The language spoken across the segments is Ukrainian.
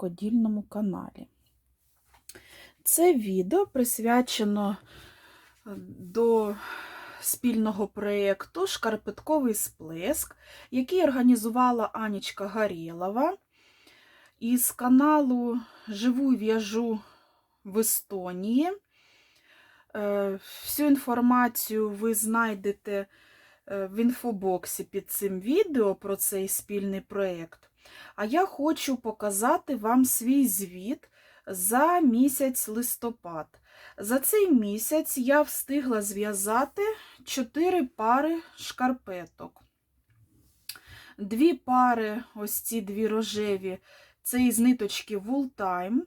рукодільному каналі. Це відео присвячено е, до спільного проєкту Шкарпетковий сплеск, який організувала Анічка Гарєлова із каналу Живу в'яжу в Естонії. Е, Всю інформацію ви знайдете е, в інфобоксі під цим відео про цей спільний проєкт. А я хочу показати вам свій звіт за місяць листопад. За цей місяць я встигла зв'язати 4 пари шкарпеток. Дві пари, ось ці дві рожеві, це із ниточки Time.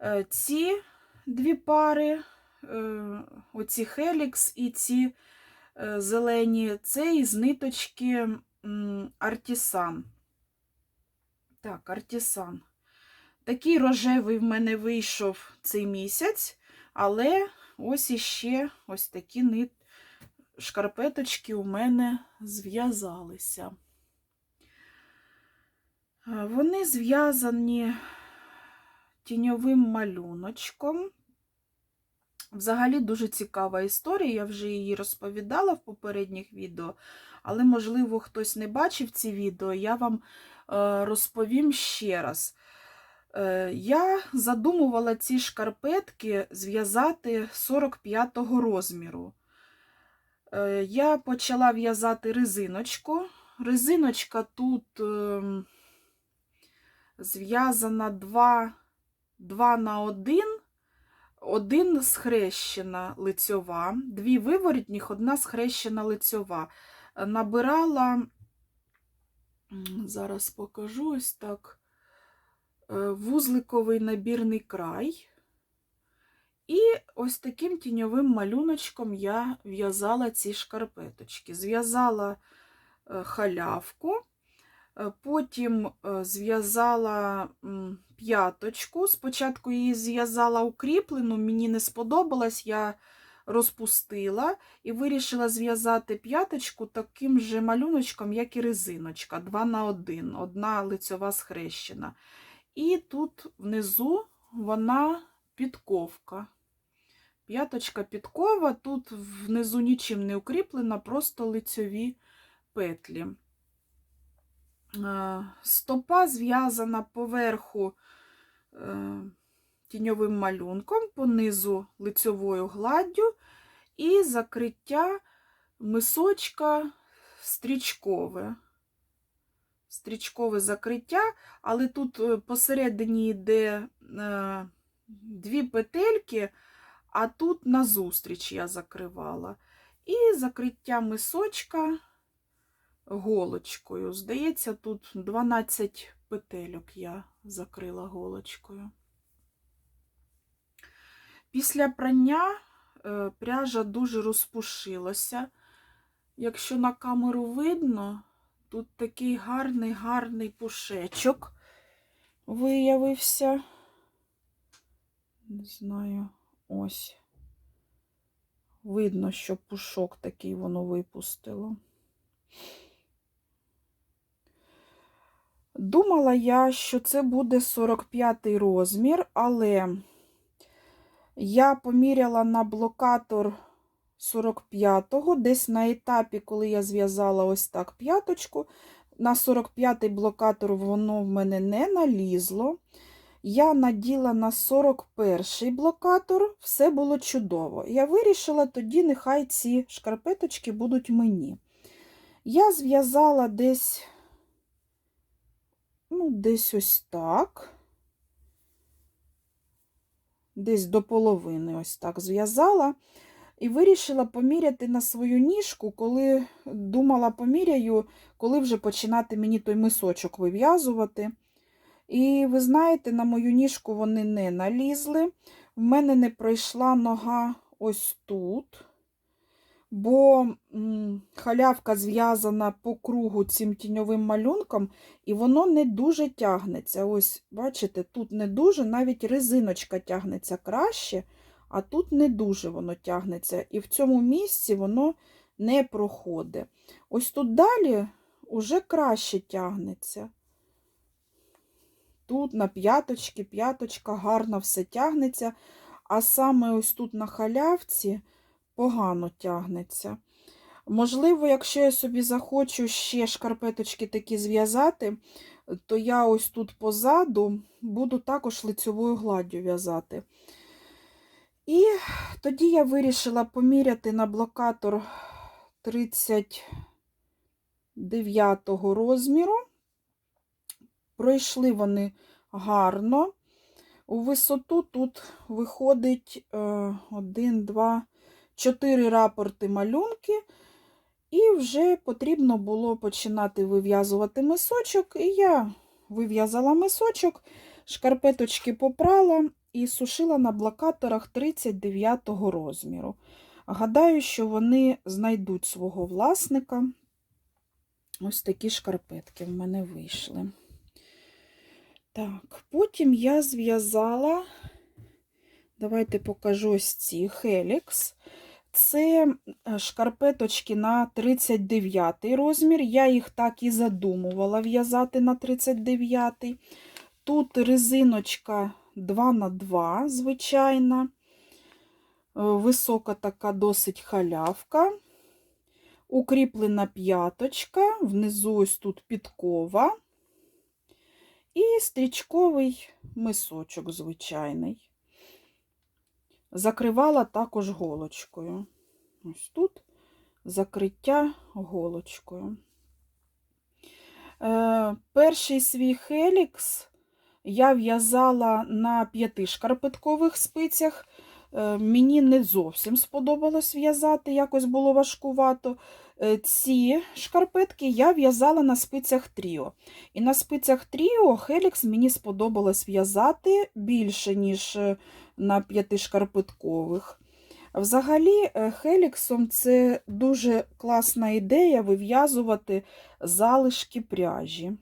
Е, Ці дві пари, е, оці Helix і ці е, зелені, це із ниточки Артісан. Так, Артісан. Такий рожевий в мене вийшов цей місяць, але ось іще ось такі нит... шкарпеточки у мене зв'язалися. Е, Вони зв'язані тіньовим малюночком. Взагалі дуже цікава історія, я вже її розповідала в попередніх відео, але, можливо, хтось не бачив ці відео, я вам е, розповім ще раз. Е, Я задумувала ці шкарпетки зв'язати 45-го розміру. Е, Я почала в'язати резиночку. Резиночка тут ем, зв'язана 2, 2 на 1, один схрещена лицьова, дві виворітніх, одна схрещена лицьова. Е, Набирала, зараз покажу ось так, е, вузликовий набірний край. І ось таким тіньовим малюночком я в'язала ці шкарпеточки. Зв'язала е, халявку. Е, Потім е, зв'язала п'яточку. Спочатку її зв'язала укріплену, мені не сподобалось, я розпустила і вирішила зв'язати п'яточку таким же малюночком, як і резиночка, 2 на 1, одна лицьова схрещена. І тут внизу вона підковка. П'яточка підкова, тут внизу нічим не укріплена, просто лицьові петлі. Е, Стопа зв'язана поверху е, тіньовим малюнком, понизу лицьовою гладдю, і закриття мисочка стрічкове. Стрічкове закриття, але тут е, посередині йде дві петельки, а тут назустріч я закривала. І закриття мисочка голочкою. Здається, тут 12 петельок я закрила голочкою. Після прання е, пряжа дуже розпушилася. Якщо на камеру видно, тут такий гарний гарний пушечок виявився. Не знаю, ось. Видно, що пушок такий воно випустило. Думала я, що це буде 45 розмір, але я поміряла на блокатор 45-го, десь на етапі, коли я зв'язала ось так п'яточку, на 45-й блокатор воно в мене не налізло. Я наділа на 41-й блокатор, все було чудово. Я вирішила, тоді нехай ці шкарпеточки будуть мені. Я зв'язала десь, ну, десь ось так, десь до половини ось так зв'язала. І вирішила поміряти на свою ніжку, коли думала, поміряю, коли вже починати мені той мисочок вив'язувати. І ви знаєте, на мою ніжку вони не налізли. В мене не пройшла нога ось тут, бо халявка зв'язана по кругу цим тіньовим малюнком, і воно не дуже тягнеться. Ось, бачите, тут не дуже, навіть резиночка тягнеться краще, а тут не дуже воно тягнеться. І в цьому місці воно не проходить. Ось тут далі уже краще тягнеться. тут на п'яточки, п'яточка гарно все тягнеться, а саме ось тут на халявці погано тягнеться. Можливо, якщо я собі захочу ще шкарпеточки такі зв'язати, то я ось тут позаду буду також лицьовою гладдю в'язати. І тоді я вирішила поміряти на блокатор 39 розміру. Пройшли вони гарно. У висоту тут виходить 1, 2, 4 рапорти малюнки. І вже потрібно було починати вив'язувати мисочок. І я вив'язала мисочок, шкарпеточки попрала і сушила на блокаторах 39 розміру. Гадаю, що вони знайдуть свого власника. Ось такі шкарпетки в мене вийшли. Так, потім я зв'язала, давайте покажу ось ці Helix. Це шкарпеточки на 39 розмір. Я їх так і задумувала в'язати на 39. Тут резиночка 2х2, звичайна, висока така досить халявка. Укріплена п'яточка, внизу ось тут підкова. І стрічковий мисочок звичайний. Закривала також голочкою. Ось тут закриття голочкою. Е, перший свій хелікс я в'язала на п'яти шкарпеткових спицях. Е, мені не зовсім сподобалось в'язати, якось було важкувато. Е, ці шкарпетки я в'язала на спицях Тріо. І на спицях Тріо Хелікс мені сподобалось в'язати більше, ніж е, на п'ятишкарпеткових. Взагалі, Хеліксом це дуже класна ідея вив'язувати залишки пряжі.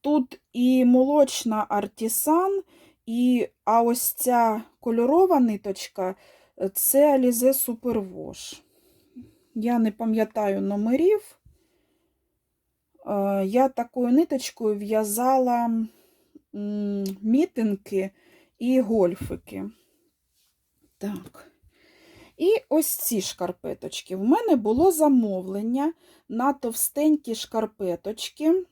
Тут і молочна артісан, і а ось ця кольорова ниточка це Alize Superwash. Я не пам'ятаю номерів. Я такою ниточкою в'язала мітинки і гольфики. Так. І ось ці шкарпеточки. В мене було замовлення на товстенькі шкарпеточки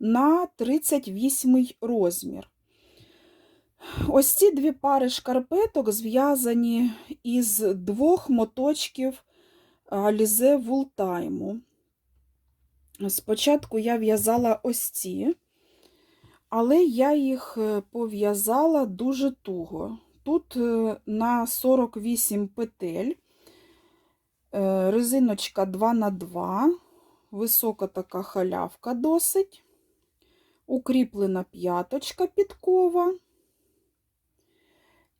на 38 розмір. Ось ці дві пари шкарпеток зв'язані із двох моточків Alize Вултайму. Спочатку я в'язала ось ці, але я їх е, пов'язала дуже туго. Тут е, на 48 петель, е, резиночка 2х2, висока така халявка досить, укріплена п'яточка підкова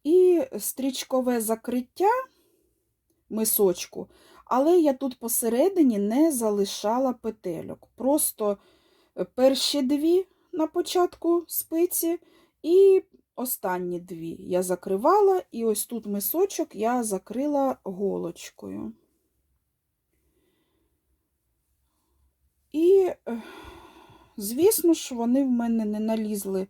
і стрічкове закриття мисочку, але я тут посередині не залишала петельок. Просто перші дві на початку спиці і останні дві я закривала, і ось тут мисочок я закрила голочкою. І, звісно ж, вони в мене не налізли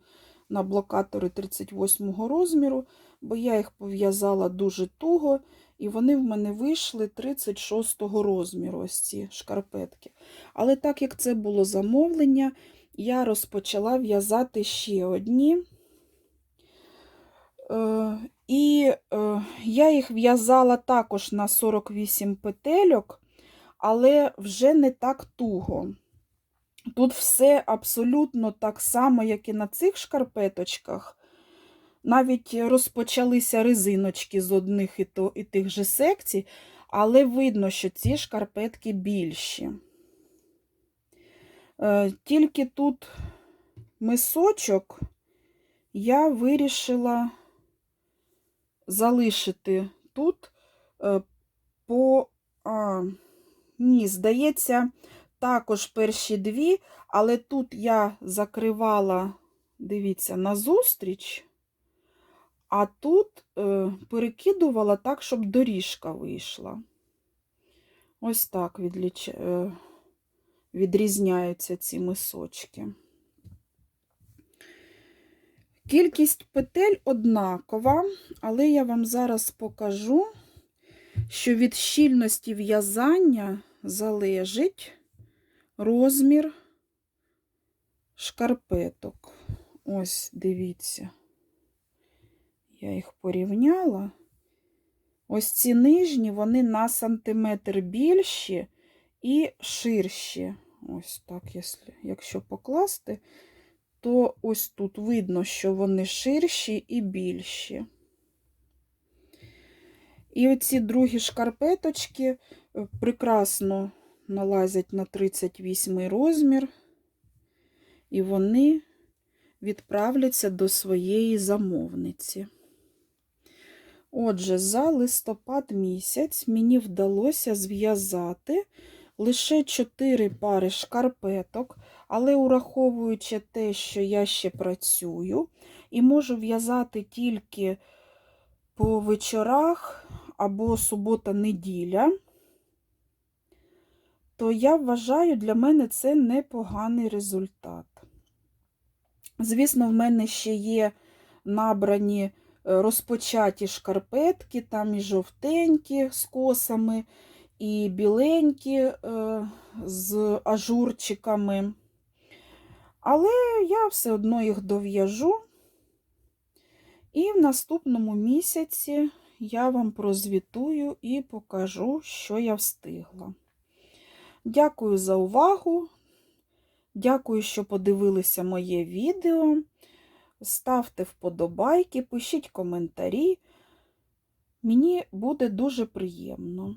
на блокатори 38 розміру, бо я їх пов'язала дуже туго, і вони в мене вийшли 36 розміру, ось ці шкарпетки. Але так як це було замовлення, я розпочала в'язати ще одні. Е, і е, я їх в'язала також на 48 петельок, але вже не так туго. Тут все абсолютно так само, як і на цих шкарпеточках. Навіть розпочалися резиночки з одних і, то, і тих же секцій, але видно, що ці шкарпетки більші. Е, тільки тут мисочок я вирішила залишити тут е, по, а, ні, здається, також перші дві, але тут я закривала, дивіться, назустріч, а тут е, перекидувала так, щоб доріжка вийшла. Ось так відліч... е, відрізняються ці мисочки. Кількість петель однакова, але я вам зараз покажу, що від щільності в'язання залежить розмір шкарпеток. Ось, дивіться, я їх порівняла. Ось ці нижні, вони на сантиметр більші і ширші. Ось так, якщо, покласти, то ось тут видно, що вони ширші і більші. І оці другі шкарпеточки е, прекрасно налазять на 38 розмір, і вони відправляться до своєї замовниці. Отже, за листопад місяць мені вдалося зв'язати лише 4 пари шкарпеток, але ураховуючи те, що я ще працюю, і можу в'язати тільки по вечорах або субота-неділя, то я вважаю, для мене це непоганий результат. Звісно, в мене ще є набрані е, розпочаті шкарпетки, там і жовтенькі з косами, і біленькі е, з ажурчиками. Але я все одно їх дов'яжу. І в наступному місяці я вам прозвітую і покажу, що я встигла. Дякую за увагу. Дякую, що подивилися моє відео. Ставте вподобайки, пишіть коментарі. Мені буде дуже приємно.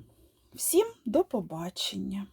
Всім до побачення!